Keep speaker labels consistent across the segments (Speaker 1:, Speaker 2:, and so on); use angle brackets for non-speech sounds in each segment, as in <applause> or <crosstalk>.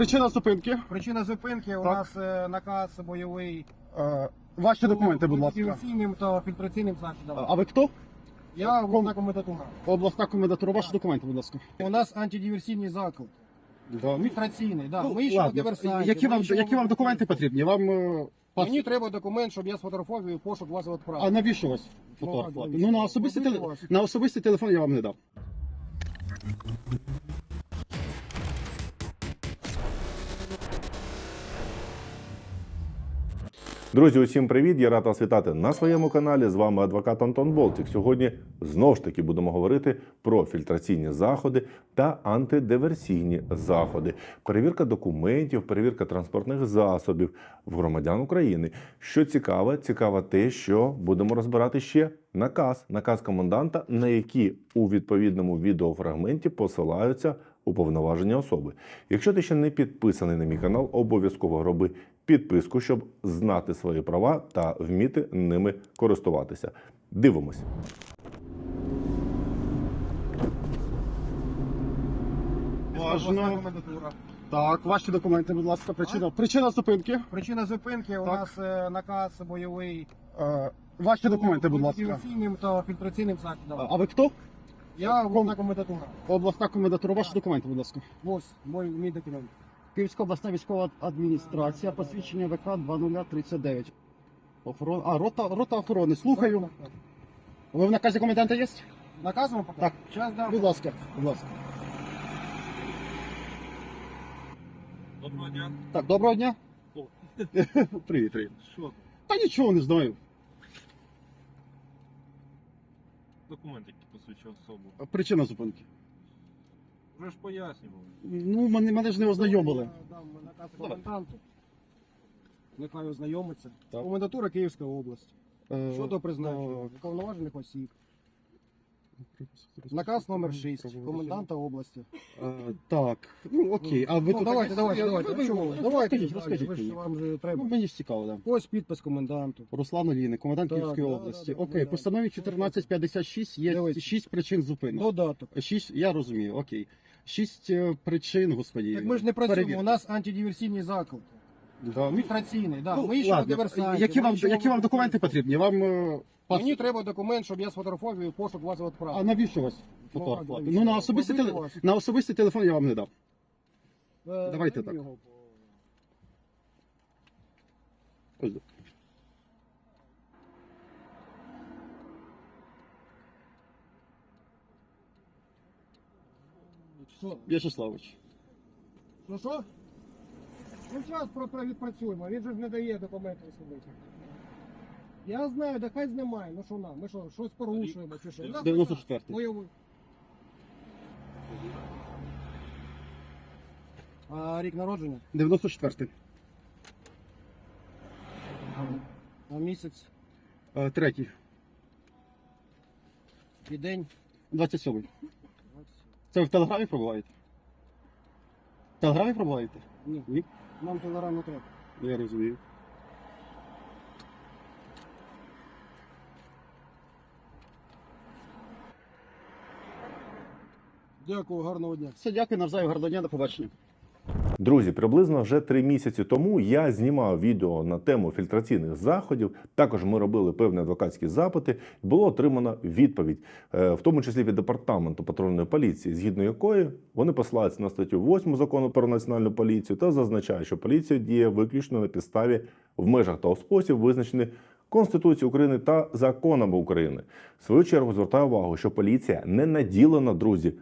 Speaker 1: Причина зупинки.
Speaker 2: Причина зупинки у
Speaker 1: Так.
Speaker 2: нас е, наказ бойовий
Speaker 1: Е, Ваші документи, будь ласка.
Speaker 2: мотиваційним та фільтраційним заходом.
Speaker 1: А ви хто?
Speaker 2: Я головна комендатура.
Speaker 1: Обласна комендатура. Ваші документи, будь ласка.
Speaker 2: У нас антидиверсійний заклад.
Speaker 1: Да.
Speaker 2: Фільтраційний, да.
Speaker 1: Ну,
Speaker 2: ми йшли
Speaker 1: ладно.
Speaker 2: диверсантів.
Speaker 1: Які вам, які вам документи потрібні? Вам е, пас-
Speaker 2: Мені треба документ, щоб я сфотографував і пошук вас відправив.
Speaker 1: А навіщо у вас
Speaker 2: Ну,
Speaker 1: фотографувати?
Speaker 2: ладно,
Speaker 1: Ну на особистий
Speaker 2: ну,
Speaker 1: теле... на особистий телефон я вам не дав.
Speaker 3: Друзі, усім привіт! Я рад вас вітати на своєму каналі. З вами адвокат Антон Болтик. Сьогодні знову ж таки будемо говорити про фільтраційні заходи та антидиверсійні заходи, перевірка документів, перевірка транспортних засобів в громадян України. Що цікаве, цікаве те, що будемо розбирати ще наказ, наказ коменданта, на які у відповідному відеофрагменті посилаються уповноважені особи. Якщо ти ще не підписаний на мій канал, обов'язково роби підписку, щоб знати свої права та вміти ними користуватися. Дивимось.
Speaker 2: Обласна
Speaker 1: Важно. Так, ваші документи, будь ласка. Причина, причина зупинки.
Speaker 2: Причина зупинки у
Speaker 1: Так.
Speaker 2: нас е, наказ бойовий
Speaker 1: Е, Ваші документи, будь ласка.
Speaker 2: та фільтраційним заходом.
Speaker 1: А ви хто?
Speaker 2: Я головна комендатура.
Speaker 1: Обласна комендатура. Ваші документи, будь ласка.
Speaker 2: Ось мой мій документ.
Speaker 1: Київська обласна військова адміністрація, посвідчення ВК 2039. Охорона. А, рота, рота охорони. Слухаю. Ви в наказі коменданта є?
Speaker 2: Наказ вам пока?
Speaker 1: Так.
Speaker 2: Час дам.
Speaker 1: Будь ласка, будь ласка.
Speaker 4: Доброго дня.
Speaker 1: Так, доброго дня.
Speaker 4: О. <laughs>
Speaker 1: Привіт, привіт.
Speaker 4: Що?
Speaker 1: Та нічого не знаю.
Speaker 4: Документ, який посвідчує особу.
Speaker 1: Причина зупинки.
Speaker 4: Вже ж пояснювали.
Speaker 1: Ну, мене, мене ж не ознайомили.
Speaker 2: Я наказ коменданту. Нехай ознайомиться.
Speaker 1: Так.
Speaker 2: Комендатура Київської області.
Speaker 1: Е,
Speaker 2: Щодо призначення уповноважених осіб. Наказ номер 6 коменданта області.
Speaker 1: Е, так, ну окей. А ви
Speaker 2: ну,
Speaker 1: тут
Speaker 2: давайте, давайте, давайте.
Speaker 1: ви-?
Speaker 2: Давайте,
Speaker 1: Розкажіть, розкажіть
Speaker 2: ви ж
Speaker 1: мені.
Speaker 2: вам же
Speaker 1: Ну,
Speaker 2: треба.
Speaker 1: мені ж цікаво, да.
Speaker 2: Ось підпис коменданту.
Speaker 1: Руслан Олійник, комендант
Speaker 2: Так,
Speaker 1: Київської
Speaker 2: да,
Speaker 1: області.
Speaker 2: да, да,
Speaker 1: Окей,
Speaker 2: да.
Speaker 1: постанові 1456 є
Speaker 2: Дивись.
Speaker 1: 6 причин зупинок.
Speaker 2: Додаток.
Speaker 1: Шість, я розумію, окей. Шість е, причин, господі.
Speaker 2: Так ми ж не працюємо,
Speaker 1: перевірки.
Speaker 2: у нас антидиверсійний заклад.
Speaker 1: Да,
Speaker 2: Фільтраційний, да.
Speaker 1: ну,
Speaker 2: ми
Speaker 1: ладно.
Speaker 2: диверсантів.
Speaker 1: Які вам, які вам документи потрібні? Вам е, пас-
Speaker 2: Мені треба документ, щоб я сфотографував і пошук вас
Speaker 1: А
Speaker 2: відправив.
Speaker 1: навіщо вас
Speaker 2: Ну,
Speaker 1: фотографувати?
Speaker 2: навіщо?
Speaker 1: Ну, на особистий,
Speaker 2: Робити
Speaker 1: теле...
Speaker 2: вас.
Speaker 1: на особистий телефон я вам не дав.
Speaker 2: Е,
Speaker 1: давайте
Speaker 2: дай
Speaker 1: так.
Speaker 2: його
Speaker 1: Ось.
Speaker 2: Що?
Speaker 1: В'ячеславович.
Speaker 2: Ну що? Ну зараз про, відпрацюємо, він же ж не дає документи особисті. Я знаю, да хай знімає, ну що нам, ми що, щось порушуємо чи що?
Speaker 1: 94-й.
Speaker 2: Бойовий. А рік народження?
Speaker 1: 94-й.
Speaker 2: А місяць
Speaker 1: Е, Третій.
Speaker 2: і день?
Speaker 1: 27-й. Це ви в телеграмі пробуваєте? В телеграмі пробуваєте?
Speaker 2: Ні,
Speaker 1: Ні.
Speaker 2: нам телеграм не треба.
Speaker 1: Я розумію.
Speaker 2: Дякую, гарного дня.
Speaker 1: Все, дякую, навзаю, гарного дня, до побачення.
Speaker 3: Друзі, приблизно вже три місяці тому я знімав відео на тему фільтраційних заходів. Також ми робили певні адвокатські запити. Було отримано відповідь, е, в тому числі від департаменту патрульної поліції, згідно якої вони посилаються на статтю 8 закону про національну поліцію та зазначають, що поліція діє виключно на підставі в межах у спосіб, визначений Конституцією України та законами України. В свою чергу звертаю увагу, що поліція не наділена, друзі,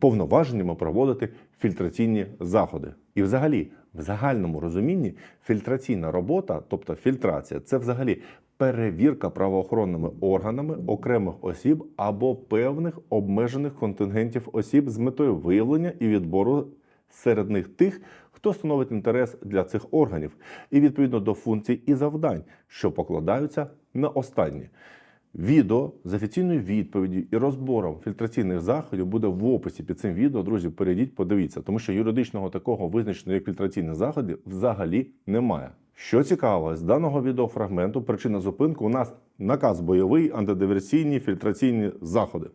Speaker 3: повноваженнями проводити фільтраційні заходи. І, взагалі, в загальному розумінні, фільтраційна робота, тобто фільтрація, це взагалі перевірка правоохоронними органами окремих осіб або певних обмежених контингентів осіб з метою виявлення і відбору серед них тих, хто становить інтерес для цих органів, і відповідно до функцій і завдань, що покладаються на останні. Відео з офіційною відповіддю і розбором фільтраційних заходів буде в описі під цим відео. Друзі, перейдіть, подивіться, тому що юридичного такого визначеного як фільтраційні заходи взагалі немає. Що цікаво, з даного відеофрагменту причина зупинки у нас наказ бойовий, антидиверсійні фільтраційні заходи.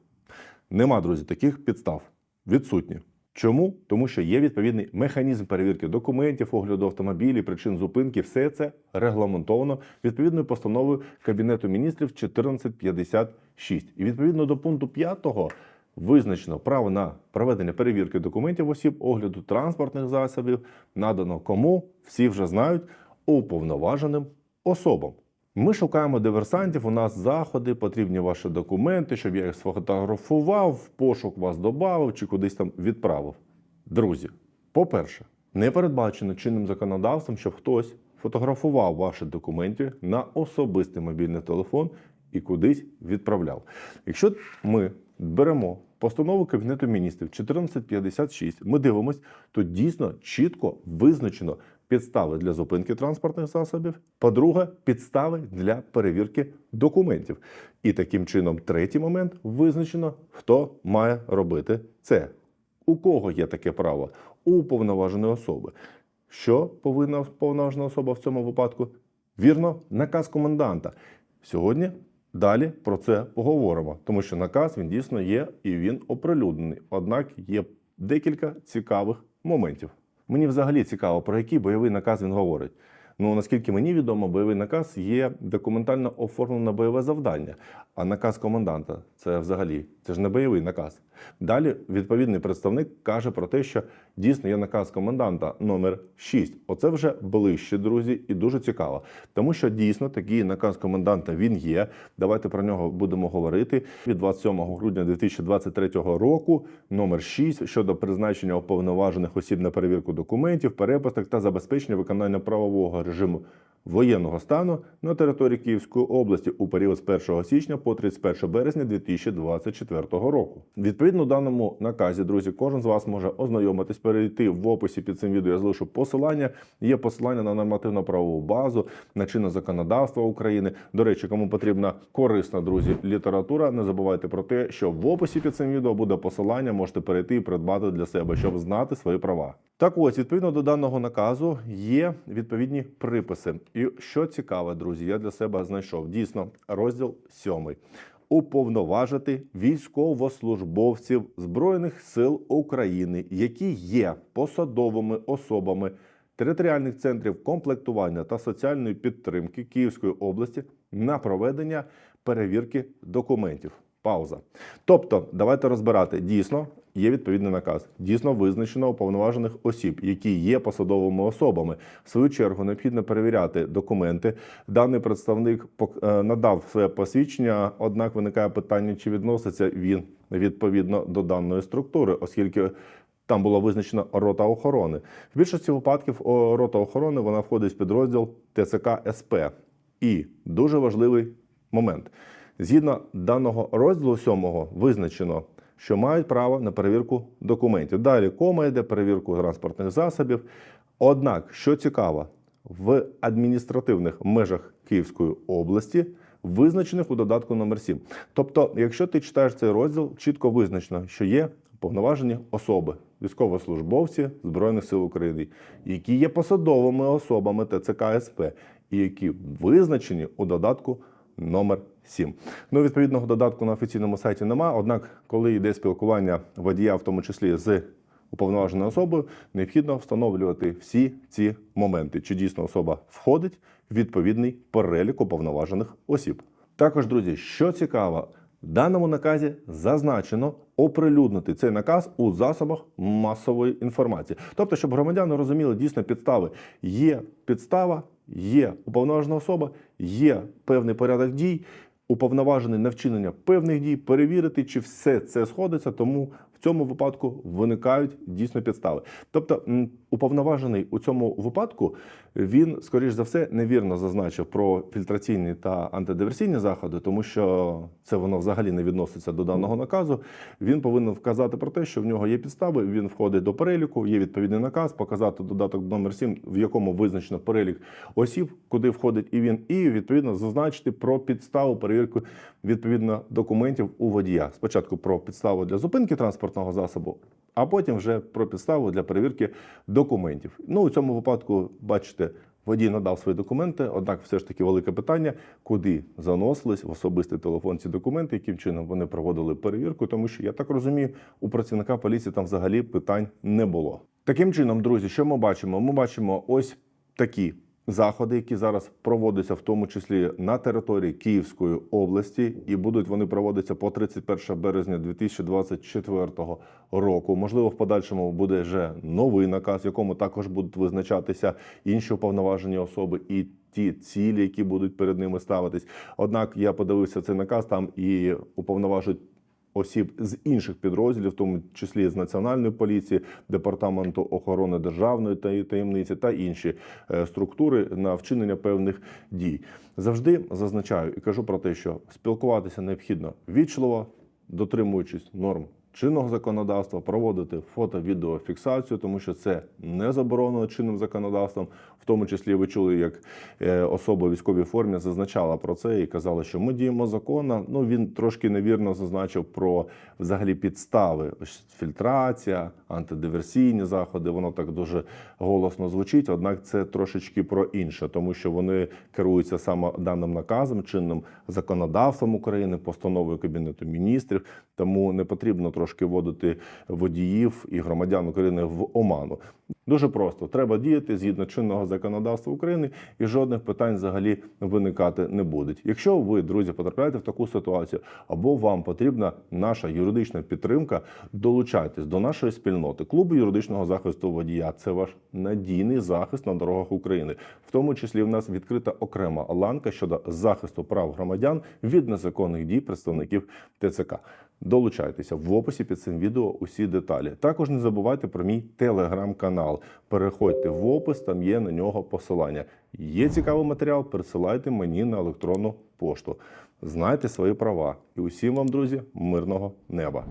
Speaker 3: Нема, друзі, таких підстав. Відсутні. Чому? Тому що є відповідний механізм перевірки документів, огляду автомобілів, причин зупинки. Все це регламентовано відповідною постановою Кабінету міністрів 1456. І відповідно до пункту 5 визначено право на проведення перевірки документів осіб, огляду транспортних засобів, надано кому всі вже знають уповноваженим особам. Ми шукаємо диверсантів. У нас заходи, потрібні ваші документи, щоб я їх сфотографував, в пошук вас додав чи кудись там відправив. Друзі, по-перше, не передбачено чинним законодавством, щоб хтось фотографував ваші документи на особистий мобільний телефон і кудись відправляв. Якщо ми беремо постанову Кабінету міністрів 1456, ми дивимось, то дійсно чітко визначено підстави для зупинки транспортних засобів. По-друге, підстави для перевірки документів. І таким чином, третій момент визначено, хто має робити це. У кого є таке право? У уповноваженої особи. Що повинна уповноважена особа в цьому випадку? Вірно, наказ коменданта. Сьогодні далі про це поговоримо, тому що наказ він дійсно є і він оприлюднений. Однак є декілька цікавих моментів. Мені взагалі цікаво, про який бойовий наказ він говорить. Ну наскільки мені відомо, бойовий наказ є документально оформлене бойове завдання. А наказ коменданта це взагалі це ж не бойовий наказ. Далі відповідний представник каже про те, що дійсно є наказ коменданта номер 6. Оце вже ближче, друзі, і дуже цікаво. Тому що дійсно такий наказ коменданта він є. Давайте про нього будемо говорити. Від 27 грудня 2023 року, номер 6 щодо призначення уповноважених осіб на перевірку документів, перепусток та забезпечення виконання правового режиму воєнного стану на території Київської області у період з 1 січня по 31 березня 2024 року. Відповідно даному наказі, друзі, кожен з вас може ознайомитись, перейти в описі під цим відео. Я залишу посилання. Є посилання на нормативно-правову базу, на чинне законодавство України. До речі, кому потрібна корисна, друзі, література. Не забувайте про те, що в описі під цим відео буде посилання. Можете перейти і придбати для себе, щоб знати свої права. Так ось, відповідно до даного наказу, є відповідні приписи. І що цікаве, друзі, я для себе знайшов дійсно розділ сьомий. Уповноважити військовослужбовців Збройних сил України, які є посадовими особами територіальних центрів комплектування та соціальної підтримки Київської області на проведення перевірки документів. Пауза. Тобто, давайте розбирати дійсно. Є відповідний наказ. Дійсно визначено уповноважених осіб, які є посадовими особами. В свою чергу необхідно перевіряти документи. Даний представник е, надав своє посвідчення, однак виникає питання, чи відноситься він відповідно до даної структури, оскільки там було визначено рота охорони. В більшості випадків рота охорони вона входить в підрозділ ТЦК СП. І дуже важливий момент. Згідно даного розділу сьомого визначено, що мають право на перевірку документів. Далі кома йде перевірку транспортних засобів. Однак, що цікаво, в адміністративних межах Київської області визначених у додатку номер 7. Тобто, якщо ти читаєш цей розділ, чітко визначено, що є повноважені особи, військовослужбовці Збройних сил України, які є посадовими особами ТЦК СП, і які визначені у додатку номер 7. Ну, відповідного додатку на офіційному сайті немає. Однак, коли йде спілкування водія, в тому числі з уповноваженою особою, необхідно встановлювати всі ці моменти, чи дійсно особа входить в відповідний перелік уповноважених осіб. Також, друзі, що цікаво, в даному наказі зазначено оприлюднити цей наказ у засобах масової інформації. Тобто, щоб громадяни розуміли дійсно підстави. Є підстава, є уповноважена особа, є певний порядок дій, уповноважений на вчинення певних дій, перевірити, чи все це сходиться, тому в цьому випадку виникають дійсно підстави. Тобто, уповноважений у цьому випадку він, скоріш за все, невірно зазначив про фільтраційні та антидиверсійні заходи, тому що це воно взагалі не відноситься до даного наказу. Він повинен вказати про те, що в нього є підстави. Він входить до переліку, є відповідний наказ, показати додаток номер 7, в якому визначено перелік осіб, куди входить і він, і відповідно зазначити про підставу перевірки відповідно документів у водія. Спочатку про підставу для зупинки транспортного засобу, а потім вже про підставу для перевірки документів. Ну у цьому випадку, бачите, Водій надав свої документи, однак все ж таки велике питання, куди заносились в особистий телефон ці документи, яким чином вони проводили перевірку, тому що я так розумію, у працівника поліції там взагалі питань не було. Таким чином, друзі, що ми бачимо? Ми бачимо ось такі заходи, які зараз проводяться, в тому числі на території Київської області, і будуть вони проводитися по 31 березня 2024 року. Можливо, в подальшому буде вже новий наказ, в якому також будуть визначатися інші уповноважені особи і ті цілі, які будуть перед ними ставитись. Однак я подивився цей наказ там і уповноважують осіб з інших підрозділів, в тому числі з національної поліції, департаменту охорони державної таємниці та інші е, структури на вчинення певних дій. Завжди зазначаю і кажу про те, що спілкуватися необхідно вічливо, дотримуючись норм. Чинного законодавства проводити фото-відеофіксацію, тому що це не заборонено чинним законодавством. В тому числі ви чули, як е, особа в військовій формі зазначала про це і казала, що ми діємо законно. Ну він трошки невірно зазначив про взагалі підстави. Фільтрація, антидиверсійні заходи. Воно так дуже голосно звучить. Однак це трошечки про інше, тому що вони керуються саме даним наказом, чинним законодавством України, постановою Кабінету міністрів. Тому не потрібно трошки вводити водіїв і громадян України в оману. Дуже просто треба діяти згідно чинного законодавства України, і жодних питань взагалі виникати не будуть. Якщо ви, друзі, потрапляєте в таку ситуацію, або вам потрібна наша юридична підтримка, долучайтесь до нашої спільноти клубу юридичного захисту водія. Це ваш надійний захист на дорогах України. В тому числі в нас відкрита окрема ланка щодо захисту прав громадян від незаконних дій представників ТЦК. Долучайтеся в описі під цим відео усі деталі. Також не забувайте про мій телеграм-канал. Переходьте в опис, там є на нього посилання. Є цікавий матеріал, пересилайте мені на електронну пошту. Знайте свої права. І усім вам, друзі, мирного неба.